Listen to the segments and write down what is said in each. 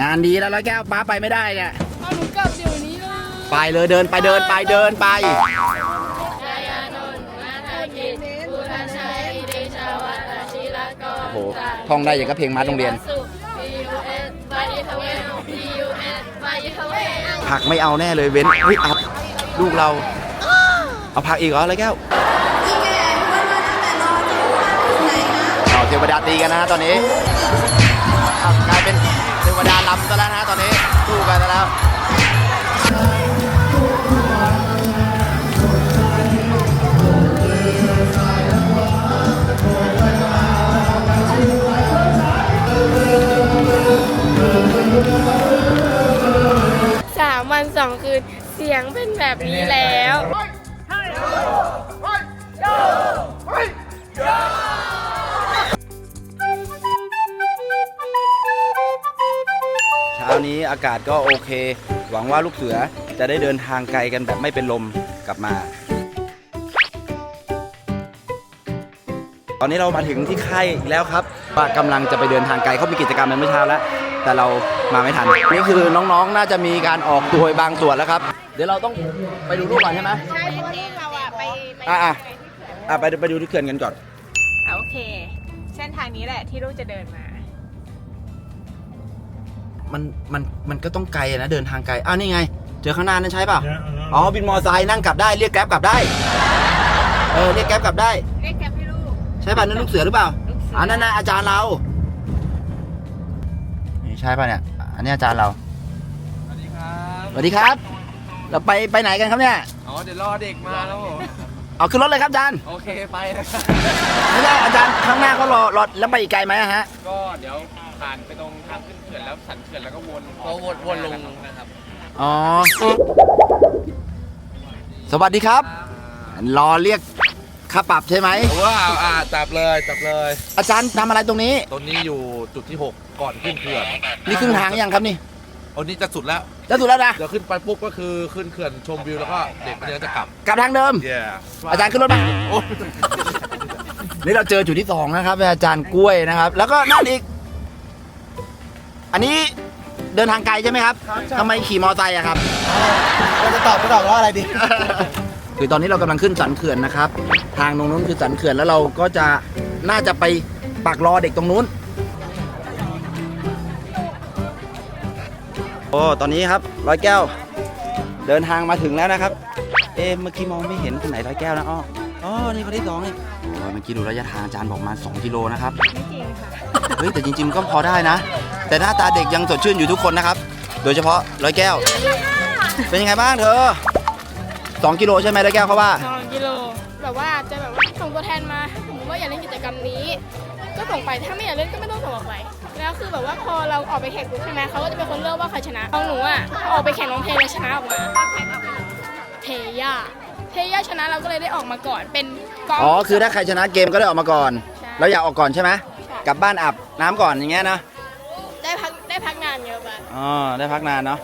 งานดีแล้วร้อยแก้วป้าไปไม่ได้เนี่ยเอาหนูกลับเดี๋ยวนี้เลย ไปเลยเดินไปเดินไปเดินไป โอ้โหท่องได้อย่างกับเพลงมาโรงเรียน ผักไม่เอาแน่เลยเว้นเฮ้ยอัพลูกเรา เอาผักอีกเหรอร้อยแก้วเอาเทวดาตีกันนะฮะตอนนี้ ลำซะแล้วนะตอนนี้สู้กันแล้วสามวันสองคืนเสียงเป็นแบบนี้แล้ว เช้านี้อากาศก็โอเค หวังว่าลูกเสือจะได้เดินทางไกลกันแบบไม่เป็นลมกลับมา ตอนนี้เรามาถึงที่ค่ายอีกแล้วครับว่ากำลังจะไปเดินทางไกลเขามีกิจกรรมในเมื่อเช้าแล้ว แต่เรามาไม่ทันนี่คือน้องๆ น่าจะมีการออกตัวบางส่วนแล้วครับ เดี๋ยวเราต้องไปดูรูปก่อนใช่ไหมใช่เพราะที่เราอะไปไปอะอะอะไปไปดูที่เขื่อนกันก่อนอะโอเค เส้นทางนี้แหละที่ลูกจะเดินมา มันมันมันก็ต้องไกลอะนะเดินทางไกลอ้าวนี่ไง เจอข้างหน้านั่นใช่ป่ะอ๋อบินมอไซค์นั่งกลับได้เรียกแกร็บกลับได้เออเรียกแกร็บกลับได้ เรียกแกร็บให้ลูกใช่ป่ะนั่นลูกเสือหรือเปล่า ลูกเสืออันนั้นนะอาจารย์เรานี่ใช่ป่ะเนี่ย อันนี้อาจารย์เรา สวัสดีครับ สวัสดีครับ เราไปไปไหนกันครับเนี่ย อ๋อ เดี๋ยวรอเด็กมาแล้วผมเอาขึ้นรถเลยครับอาจารย์ โอเคไปนะครับไม่ได้อาจารย์ข้างหน้าก็รอรอแล้วไปอีกไกลไหมอะฮะ ก็เดี๋ยวผ่านไปตรงทางขึ้นเขื่อนแล้วสันเขื่อนแล้วก็วนก็วนวนลงนะครับ อ๋อ สวัสดีครับ รอเรียกค่าปรับใช่ไหม ว้าวอ่าจับเลยจับเลย อาจารย์ทำอะไรตรงนี้ตรงนี้อยู่จุดที่ 6 ก่อนขึ้นเขื่อนนี่ครึ่งทางยังครับนี่อันนี้จะสุดแล้ว จะสุดแล้วนะ เดี๋ยวขึ้นไปปุ๊บก็คือขึ้นเขื่อนชมวิวแล้วก็เด็กนักเรียนจะกลับ กลับทางเดิม เย้อาจารย์ขึ้นรถมาโอ้ยนี่เราเจอจุดที่สองนะครับเป็นอาจารย์กล้วยนะครับ แล้วก็นั่นอีก อันนี้เดินทางไกลใช่ไหมครับทำไมขี่มอไซค์อะครับ เราจะตอบไม่ตอบว่าอะไรดี คือตอนนี้เรากำลังขึ้นสันเขื่อนนะครับ ทางตรงนู้นคือสันเขื่อนแล้วเราก็จะน่าจะไปปักรอเด็กตรงนู้น โอ้ตอนนี้ครับร้อยแก้ว เดินทางมาถึงแล้วนะครับ เอ๊ะเมื่อกี้มองไม่เห็นคนไหนร้อยแก้วนะอ้ออ๋อนี่คนที่สองนี่โอ้เมื่อกี้ดูระยะทางอาจารย์บอกมา 2 กิโลนะครับ ไม่จริงค่ะ เฮ้ยแต่จริงๆก็พอได้นะ แต่หน้าตาเด็กยังสดชื่นอยู่ทุกคนนะครับ โดยเฉพาะร้อยแก้ว เป็นยังไงบ้างเธอสองกิโลใช่ไหมร้อยแก้วเขาว่า สองกิโลแบบว่าจะแบบว่าส่งตัวแทนมาถ้าสมมติว่าอยากเล่นกิจกรรมนี้ ก็ส่งไปถ้าไม่อยากเล่นก็ไม่ต้องส่งออกไป แล้วคือแบบว่าพอเราออกไปแข่งปุ๊บใช่ไหมเขาก็จะเป็นคนเลือกว่าใครชนะของหนูอะออกไปแข่งร้องเพลงแล้วชนะออกมาเทย่าเทย่าชนะเราก็เลยได้ออกมาก่อนเป็นกอง อ๋อ คือถ้าใครชนะเกมก็ได้ออกมาก่อน ใช่เราอยากออกก่อนใช่ไหม กลับบ้านอาบน้ำก่อนอย่างเงี้ยนะได้พักได้พักงานเยอะไปอ๋อได้พักนานเนาะ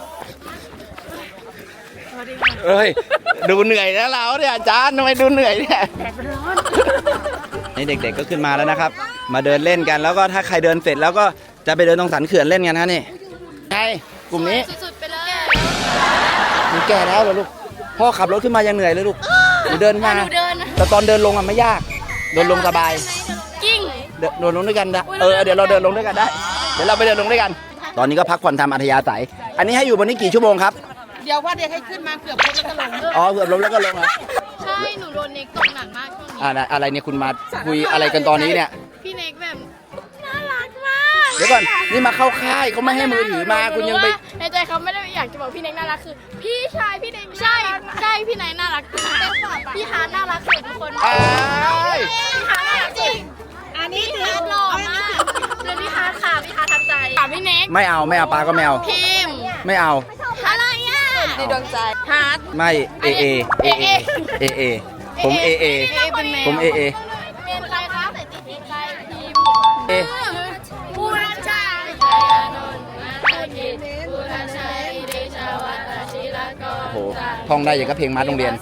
เอ้ยดูเหนื่อยแล้วเราเนี่ยอาจารย์ทำไมดูเหนื่อยเนี่ยนี่เด็กๆก็ขึ้นมาแล้วนะครับ มาเดินเล่นกันแล้วก็ถ้าใครเดินเสร็จแล้วก็จะไปเดินตรงสันเขื่อนเล่นกันนะนี่ไงกลุ่มนี้สุดๆไปเลยหนูแก่แล้วเหรอลูกพ่อขับรถขึ้นมายังเหนื่อยเลยลูกหนูเดินมาหนูเดินนะแต่ตอนเดินลงอะไม่ยาก เดินลงสบายกิ้งเดินเดินลงด้วยกันนะเออเดี๋ยวเราเดินลงด้วยกันได้ เดี๋ยวเราไปเดินลงด้วยกัน ตอนนี้ก็พักผ่อนทำอัธยาศัย อันนี้ให้อยู่บนนี้กี่ชั่วโมงครับ เดี๋ยวว่าเด็กให้ขึ้นมาเกือบพ้นแล้วก็ลงอ๋อเกือบลงแล้วก็ลงแล้วใช่ หนูโดนเน็กตกหนักมากช่วงนี้อ่านะอะไรเนี่ยคุณมาคุยอะไรกันตอนนี้เนี่ย พี่เน็กแบบน่ารักมากเดี๋ยวก่อนนี่มาเข้าค่ายเขาไม่ให้มือถือมาคุณยังไป ในใจเขาไม่ได้อยากจะบอกพี่เน็กน่ารักคือ พี่ชายพี่เน็กใช่ใช่พี่เน็กน่ารักพี่ฮาร์ดน่ารักสุดทุกคนอ้ายพี่ฮาร์ดน่ารักจริง อันนี้พี่ฮาร์ดหล่อมากเรื่องพี่ฮาร์ดค่ะพี่ฮาร์ดทับใจถามพี่เน็กไม่เอาไม่เอาปลาก็ไม่เอาพิมพ์ไม่เอา อะไรอะในดวงใจฮาร์ดไม่เอเอเอเอเอเอผมเอเอเป็นแมวผมเอเอเป็นใครคะใส่ติดใจพิมพ์เอผู้รักษาผู้รักษาเดชาวัตชิลากรโอ้โหท่องได้อย่างกับเพลงมาโรงเรียน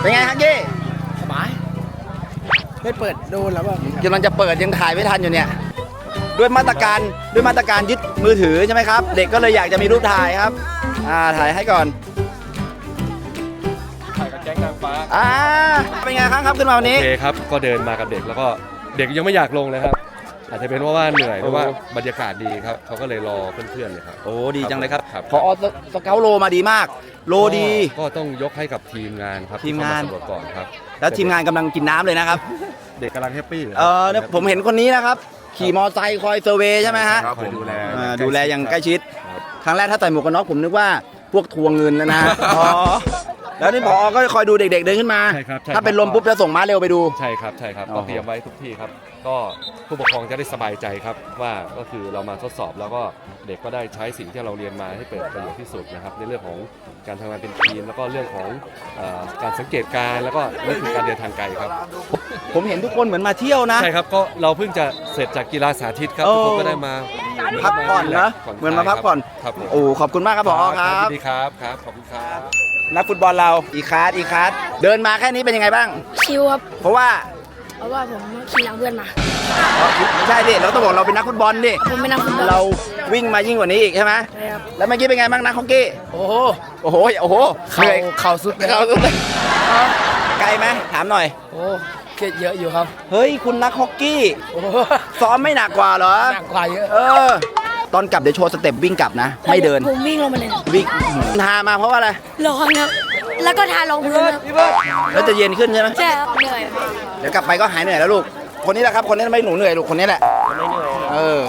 เป็นไงฮักกี้สบายไม่เปิดดูแล้วว่ากำลังจะเปิดยังถ่ายไม่ทันอยู่เนี่ย ด้วยมาตรการด้วยมาตรการยึดมือถือใช่ไหมครับ เด็กก็เลยอยากจะมีรูปถ่ายครับ อ่าถ่ายให้ก่อน ถ่ายกับแก๊งนางฟ้าอ่าเป็นไงครับครับขึ้นมาวันโอนี้ เคครับ ก็เดินมากับเด็กแล้วก็เด็กยังไม่อยากลงเลยครับ อาจจะเป็นเพราะว่าเหนื่อยหรือว่าโอ้บรรยากาศดีครับเขาก็เลยรอเพื่อนๆเลยครับ โอ้ดีจังเลยครับครับพอสเกลโลมาดีมาก โลดี ก็ต้องยกให้กับทีมงานครับทีมงานที่เข้สำรวจก่อนครับ แล้วทีมงานกำลังกินน้ำเลยนะครับ เด็กกำลังแฮปปี้ลยเออเนี่ยผมเห็นคนนี้นะครับ ขี่มอไซค์คอยเซอร์เวย์ใช่ไหมฮะครับผมดูแลอ่าดูแลอย่างใกล้ชิดครับครั้งแรกถ้าใส่หมวกกันน็อกผมนึกว่าพวกทวงเงินแล้วนะฮะอ๋อ แล้วนี่พอก็คอยดูเด็กๆเดินขึ้นมา ใช่ครับใช่ครับ ถ้าเป็นลมปุ๊บจะส่งม้าเร็วไปดู ใช่ครับใช่ครับโอ้ก็โหเตรียมไว้ทุกที่ครับ ก็ผู้ปกครองจะได้สบายใจครับ ว่าก็คือเรามาทดสอบแล้วก็เด็กก็ได้ใช้สิ่งที่เราเรียนมาให้เปิดประโยชน์ที่สุดนะครับ ในเรื่องของการทำงานเป็นทีม แล้วก็เรื่องของเอ่อการสังเกตการณ์แล้วก็เรื่องของการเดินทางไกลครับ ผมเห็นทุกคนเหมือนมาเที่ยวนะ ใช่ครับก็เราเพิ่งจะเสร็จจากกีฬาสาธิตครับโอ้ ทุกคนก็ได้มาพักผ่อนนะผ่เหมือนมาพักผ่อน ครับผมโอ้ ขอบคุณมากครับผอครับยินดีครับครับขอบคุณครับ นักฟุตบอลเราอีคาร์ดอีคาร์ดเดินมาแค่นี้เป็นยังไงบ้าง ชิวครับ เพราะว่าเพราะว่าผมขี่หลังเพื่อนมา ไม่ใช่ดิเราต้องบอกเราเป็นนักฟุตบอลดิผมเป็นนักฟุตบอล เราวิ่งมายิ่งกว่านี้อีกใช่ไหมใช่ครับ แล้วเมื่อกี้เป็นไงบ้างนักฮอกกี้โอ้โหโอ้โหโอ้โหเหเข่านื่อยเข่าสุดเลยเข่าสุดเลยไกลไหมถามหน่อย โอ้เครียดเยอะอยู่ครับเฮ้ยคุณนักฮอกกี้โอ้โหซ้อมไม่หนักกว่าเหรอ หนักกว่าเยอะเออ ตอนกลับเดี๋ยวโชว์สเต็ปวิ่งกลับนะ ไม่เดิน ผมวิ่งลงมาเลยวิ่งทามาเพราะว่าอะไร ร้อนครับ แล้วก็ทารองพื้นครับแล้วจะเย็นขึ้นใช่ไหมใช่ครับเหนื่อยเดี๋ยวกลับไปก็หายเหนื่อยแล้วลูก คนนี้แหละครับ คนนี้ไม่หนูเหนื่อยลูก คนนี้แหละ เออ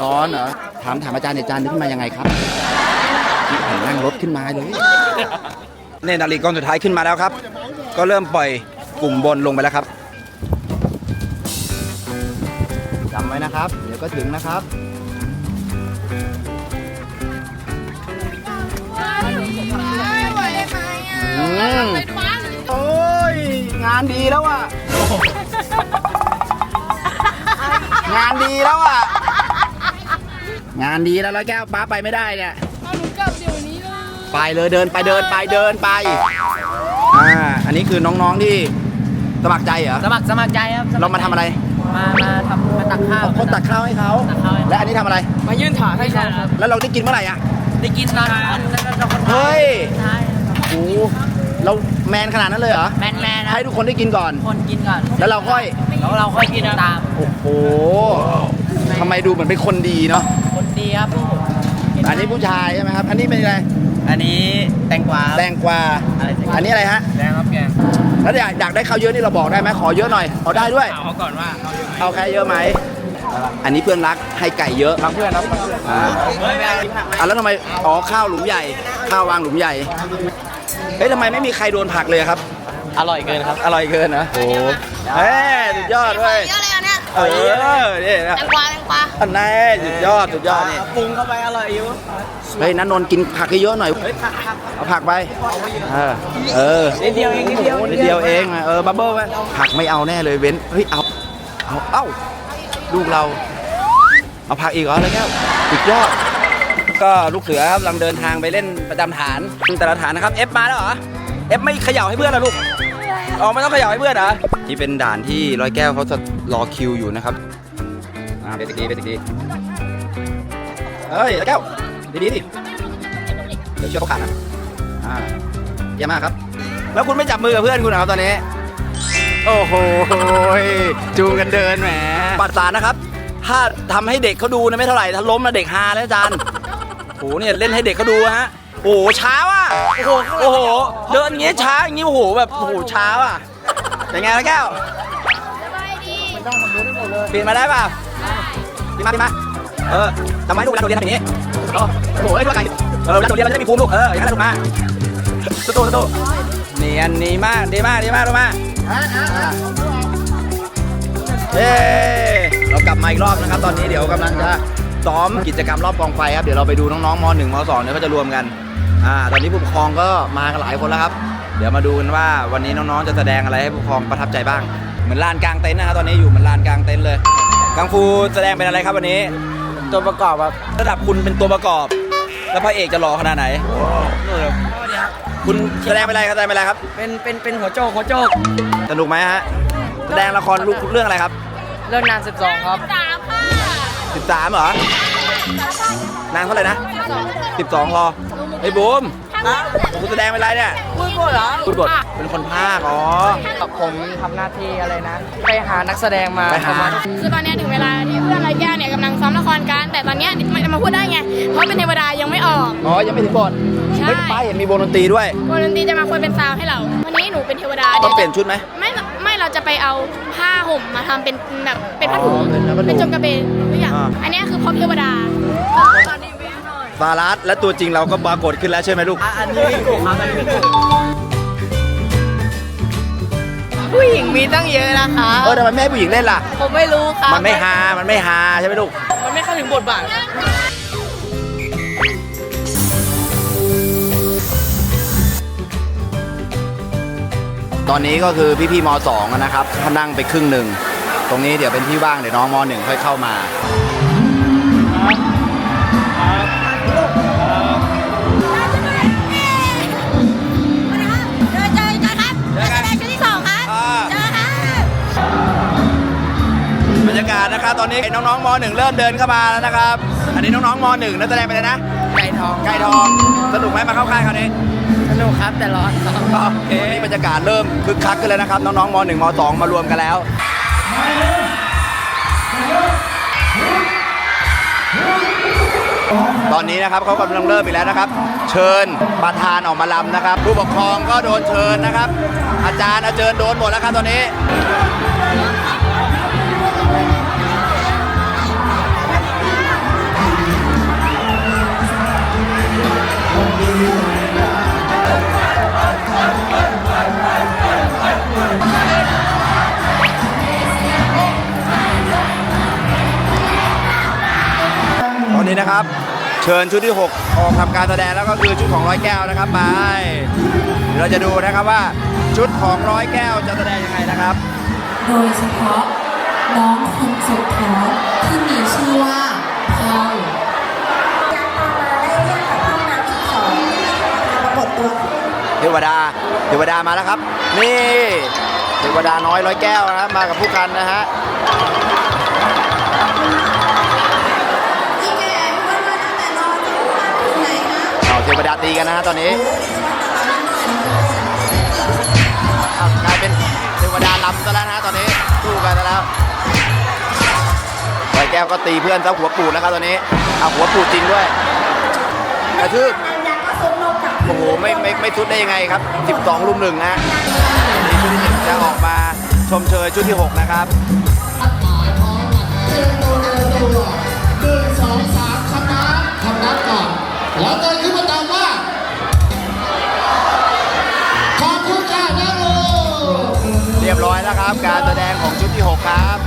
ร้อนเหรอ ถามถามอาจารย์เนี่ยอาจารย์นึกขึ้นมายังไงครับนี่นั่งรถขึ้นมาเลยเนี่ยนาฬิกาสุดท้ายขึ้นมาแล้วครับ ก็เริ่มปล่อยกลุ่มบนลงไปแล้วครับ นะครับ เดี๋ยวก็ถึงนะครับอืมโอ้ย งานดีแล้วอะ งานดีแล้วอะ งานดีแล้วร้อยแก้วป้าไปไม่ได้เนี่ย เอาหนูกลับเดี๋ยวนี้เลยไปเลยเดินไปเดินไปเดินไป อ่า อันนี้คือน้องๆที่สมัครใจเหรอ สมัครสมัครใจครับเรามาทำอะไร มามาทำมาตักข้าวคนตักข้าวให้เขาตักข้าวให้เขาและอันนี้ทำอะไร มายื่นถาให้เขาครับแล้วเราได้กินเมื่อไหร่อะได้กินตอนคนแล้วก็คนเฮ้ยท้ายโอ้โหเราแมนขนาดนั้นเลยเหรอแมนแมนนะให้ทุกคนได้กินก่อน คนกินก่อนแล้วเราค่อย แล้วเราค่อยกินตามโอ้โหทำไมดูเหมือนเป็นคนดีเนาะคนดีครับพวกผมอันนี้ผู้ชายใช่ไหมครับ อันนี้เป็นอะไร อันนี้แตงกวาแตงกวาอะไรสักอย่างอันนี้อะไรฮะแดงครับแกงแล้วอยากอยากได้ข้าวเยอะนี่เราบอกได้ไหมขอเยอะหน่อยขอได้ด้วย ถามเขาก่อนว่าเขาอยู่ไหมเอาแค่เยอะไหม อันนี้เพื่อนรักให้ไก่เยอะรักเพื่อนรักอ่าเฮ้ยไม่เอากินผักไหมอะแล้วทำไมอ๋อข้าวหลุมใหญ่ ข้าววางหลุมใหญ่เฮ้ยทำไมไม่มีใครโดนผลักเลยครับ อร่อยเกินครับ อร่อยเกินนะโอ้เฮ้ยสุดยอดเว้ย เยอะเลยอันเนี้ย เออนี่นะแตงกวาแตงกวาอันนี้สุดยอดสุดยอดนี่ปรุงเข้าไปอร่อยอยู่เฮ้ยนันนนท์กินผักเยอะๆหน่อยเอาผักไปเออเออนิดเดียวเองนิดเดียวนิดเดียวเองอะเออบับเบิ้ลไหมผักไม่เอาแน่เลยเว้นเฮ้ยเอาเอาเอ้าลูกเรา เอาผักอีกเหรออะไรแก้วสุดยอดก็ลูกเสือครับกำลังเดินทางไปเล่นประจำฐานแต่ละฐานนะครับเอฟมาแล้วเหรอเอฟไม่เขย่าให้เพื่อนเหรอลูก อ๋อไม่ต้องเขย่าให้เพื่อนเหรอนี่เป็นด่านที่ร้อยแก้วเขาจะรอคิวอยู่นะครับอ่าเป็นดีเป็นดีเฮ้ยร้อยแก้วดีดีดิเดี๋ยวเชือกเขาขาดนะอ่าเยี่ยมมากครับ แล้วคุณไม่จับมือกับเพื่อนคุณเหรอครับตอนนี้ โอ้โหจูงกันเดินแหมปัดสารนะครับ ถ้าทำให้เด็กเขาดูนะไม่เท่าไหร่ถ้าล้มนะเด็กฮาแล้วอาจารย์โอ้โหเนี่ยเล่นให้เด็กเขาดูฮะ โอ้โหช้าว่ะโอ้โหโอ้โหเดินอย่างงี้ช้าอย่างงี้โอ้โหแบบโอ้โหช้าว่ะเป็นไงล่ะแก้วสบายดีปีนมาได้เปล่าปีนมาปีนมาเออทำไมลูกเวลาโดดเรียนทำอย่างนี้โอ้โหเอ้ยว่าไงเออเวลาโดดเรียนมันจะได้มีภูมิลูกเอออย่างนั้นแหละลูกมาสู้สู้สู้เนียนดีมากดีมากดีมากลูกมาเย้เรากลับมาอีกรอบนะครับ ตอนนี้เดี๋ยวกำลังจะซ้อมกิจกรรมรอบกองไฟครับ เดี๋ยวเราไปดูน้องๆม .1 ม .2 เนี่ยเขาจะรวมกัน อ่าตอนนี้ผู้ปกครองก็มากันหลายคนแล้วครับ เดี๋ยวมาดูกันว่าวันนี้น้องๆจะแสดงอะไรให้ผู้ปกครองประทับใจบ้าง เหมือนลานกลางเต็นท์นะครับตอนนี้อยู่เหมือนลานกลางเต็นท์เลยกังฟูแสดงเป็นอะไรครับวันนี้ ตัวประกอบครับระดับคุณเป็นตัวประกอบ แล้วพระเอกจะหล่อขนาดไหน คุณแสดงเป็นอะไรครับแสดงเป็นอะไรครับ เป็นเป็นเป็นหัวโจกหัวโจกสนุกไหมฮะแสดงละครลูกเรื่องอะไรครับ เรื่องนาน 12 ครับ สามค่ะ13เหรอนางเท่าไหร่นะ12พอ ไอ้บูมคุณแสดงเป็นอะไรเนี่ยพูดบทเหรอพูดบทเป็นคนภาคอ๋อ ผมทำหน้าที่อะไรนะ ไปหานักแสดงมาไปหาประมาณคือตอนเนี้ยถึงเวลาที่เพื่อนไรแก้วเนี่ยกำลังซ้อมละครกัน แต่ตอนเนี้ยมันจะมาพูดได้ไง เพราะเป็นเทวดายังไม่ออก อ๋อ ยังไม่ถึงบทใช่ เฮ้ยป้าเห็นมีวงดนตรีด้วยวงดนตรีจะมาควรเป็นซาวให้เรา วันนี้หนูเป็นเทวดาต้องเปดี๋ลี่ยยนชุดไหม ไม่ไม่เราจะไปเอาผ้าห่มมาทำเป็นแบบเป็นผ้าถุงอ๋อเป็นผ้าถุงเป็นจงกระเบนทุกอย่าง อ่า อันเนี้ยคือพร้อมเทวดา ฟารัสและตัวจริงเราก็ปรากฏขึ้นแล้วใช่ไหมลูกอันนี้ไม่ถูกครับอันนี้ไม่ถูกผู้หญิงมีตั้งเยอะนะคะ เออทำไมไม่ให้ผู้หญิงเล่นล่ะ ผมไม่รู้ครับมันไม่ฮา มันไม่ฮาใช่ไหมลูก มันไม่เข้าถึงบทบาทตอนนี้ก็คือพี่ๆมสองนะครับเขานั่งไปครึ่งหนึ่ง ตรงนี้เดี๋ยวเป็นที่ว่างเดี๋ยวน้องมหนึ่งค่อยเข้ามา รรยากาศนะครับ ตอนนี้น้องๆมหนึ่งเริ่มเดินเข้ามาแล้วนะครับ อันนี้น้องๆมหนึ่งนักแสดงไปเลยนะ ไก่ทองไก่ทอง สนุกไหมมาเข้าค่ายคราวนี้ สนุกครับแต่ร้อนครับโอเควันนี้บรรยากาศเริ่มคึกคักขึ้นแล้วนะครับ น้องๆมหนึ่งมสองมารวมกันแล้ว ตอนนี้นะครับเขากำลังเริ่มอีกแล้วนะครับ เชิญประธานออกมาลำนะครับ ผู้ปกครองก็โดนเชิญนะครับ อาจารย์อาเจิญโดนหมดแล้วครับตอนนี้ นนี้นะครับ เชิญชุดที่ 6 ออกทำการแสดงแล้วก็คือชุดของร้อยแก้วนะครับไปเดี๋ยวเราจะดูนะครับว่าชุดของร้อยแก้วจะแสดงยังไงนะครับ โดยเฉพาะน้องคนสุดท้องที่มีชื่อว่าพอลเทวดา เทวดามาแล้วครับ นี่ เทวดาน้อยร้อยแก้วนะครับมากับผู้กันนะฮะ ตีกันนะฮะตอนนี้กลายเป็นเทวดาลำซะแล้วนะฮะตอนนี้สู้กันแล้วร้อยแก้วก็ตีเพื่อนซะหัวปูดแล้วครับตอนนี้เอาหัวปูดจริงด้วยกระทืบโอ้โหไม่ไม่ไม่ทุดได้ยังไงครับ 12 ลุมหนึ่งนะชุดที่หนึ่งจะออกมาชมเชยชุดที่ 6 นะครับแล้วเการแสดงของชุดที่ 6 ครับ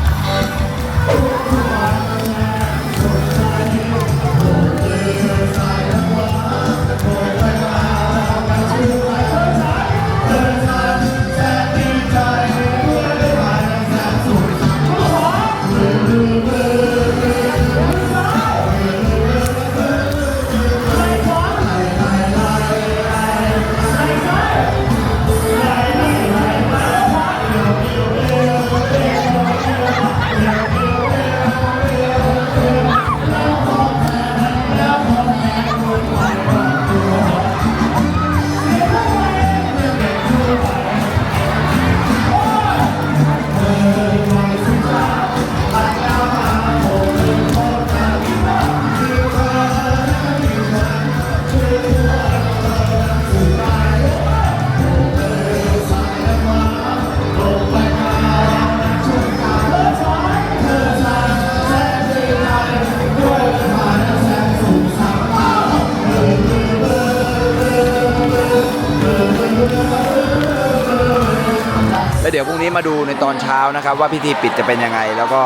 ตอนเช้านะครับ ว่าพิธีปิดจะเป็นยังไง แล้วก็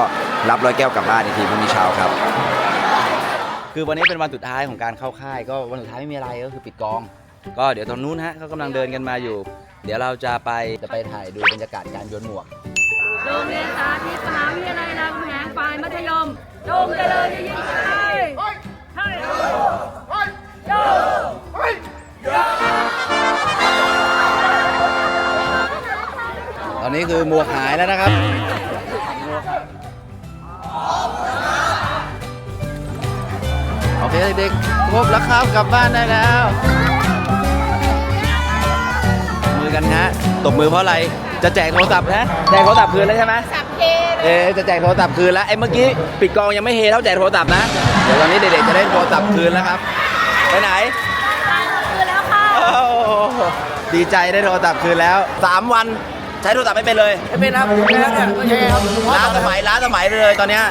รับร้อยแก้วกลับบ้านอีกทีพรุ่งนี้เช้าครับ คือวันนี้เป็นวันสุดท้ายของการเข้าค่าย ก็วันสุดท้ายไม่มีอะไรก็คือปิดกอง ก็เดี๋ยวตอนนู้นฮะเขากำลังเดินกันมาอยู่ เดี๋ยวเราจะไปจะไปถ่ายดูบรรยากาศการโยนหมวกโรงเรียนสาธิตมหาวิทยาลัยรามคำแหงฝ่ายมัธยมจงเจริญยิ่งขึ้น อนนี้คือหมวกหายแล้วนะครับโอเคเด็กๆครบแล้วครับกลับบ้านได้แล้ว มือกันฮะตบมือเพราะอะไรจะแจกโทรศัพท์นะแจกโทรศัพท์คืนแล้วใช่ไหมสับเพลเอ๊ะจะแจกโทรศัพท์คืนแล้วไอ้เมื่อกี้ปิดกองยังไม่เฮเท่าแจกโทรศัพท์นะเดี๋ยวตอนนี้เด็กๆจะได้โทรศัพท์คืนแล้วครับไปไหนคืนแล้วค่ะโอ้โหดีใจได้โทรศัพท์คืนแล้ว 3 วัน ใช้โทรศัพท์ไม่เป็นเลยไม่เป็นครับไม่แล้วเนี่ยไม่ใช่ครับล้าสมัยล้าสมัยไปเลยตอนเนี้ย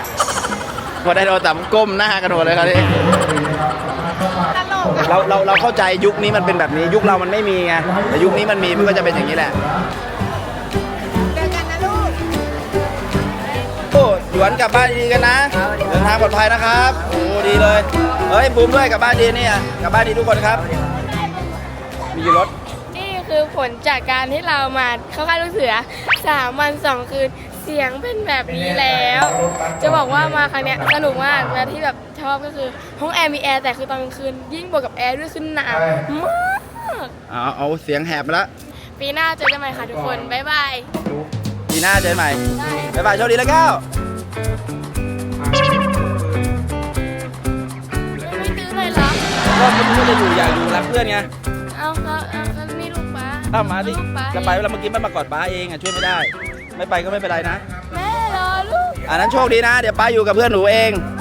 พอได้โทรศัพท์ก้มหน้ากันหมดเลยครับนี่ตลกอะเราเราเราเข้าใจยุคนี้มันเป็นแบบนี้ ยุคเรามันไม่มีไงแต่ยุคนี้มันมีมันก็จะเป็นอย่างนี้แหละ เจอกันนะลูก โอ้หยวนกลับบ้านดีๆกันนะ เดินทางปลอดภัยนะครับ โอ้ดีเลย เฮ้ยบูมด้วยกลับบ้านดีเนี่ยกลับบ้านดีทุกคนครับ มีกี่รถนี่ คือผลจากการที่เรามาเข้าค่ายลูกเสือสามวันสองคืนเสียงเป็นแบบนี้แล้ว จะบอกว่ามาครั้งเนี้ยสนุกมากและที่แบบชอบก็คือห้องแอร์มีแอร์แต่คือตอนกลางคืน ยิ่งบวกกับแอร์ด้วยขึ้นหนาวมากเอาเอาเสียงแหบมาแล้วปีหน้าเจอกันใหม่ค่ะทุกคนบ๊ายบายปีหน้าเจอกันใหม่ได้บ๊ายบายโชคดีแล้วแก้วไม่ตื้อเลยเหรอก็เพื่อนจะอยู่อยากอยู่รักเพื่อนไงเอาเอาเอาเอานี่ลูกป้า อ้าวมาดิลูกป้าจะไปเวลาเมื่อกี้มันมากอดป้าเองอะช่วยไม่ได้ ไม่ไปก็ไม่เป็นไรนะ แม่รอลูกอันนั้นโชคดีนะ เดี๋ยวป้าอยู่กับเพื่อนหนูเองไ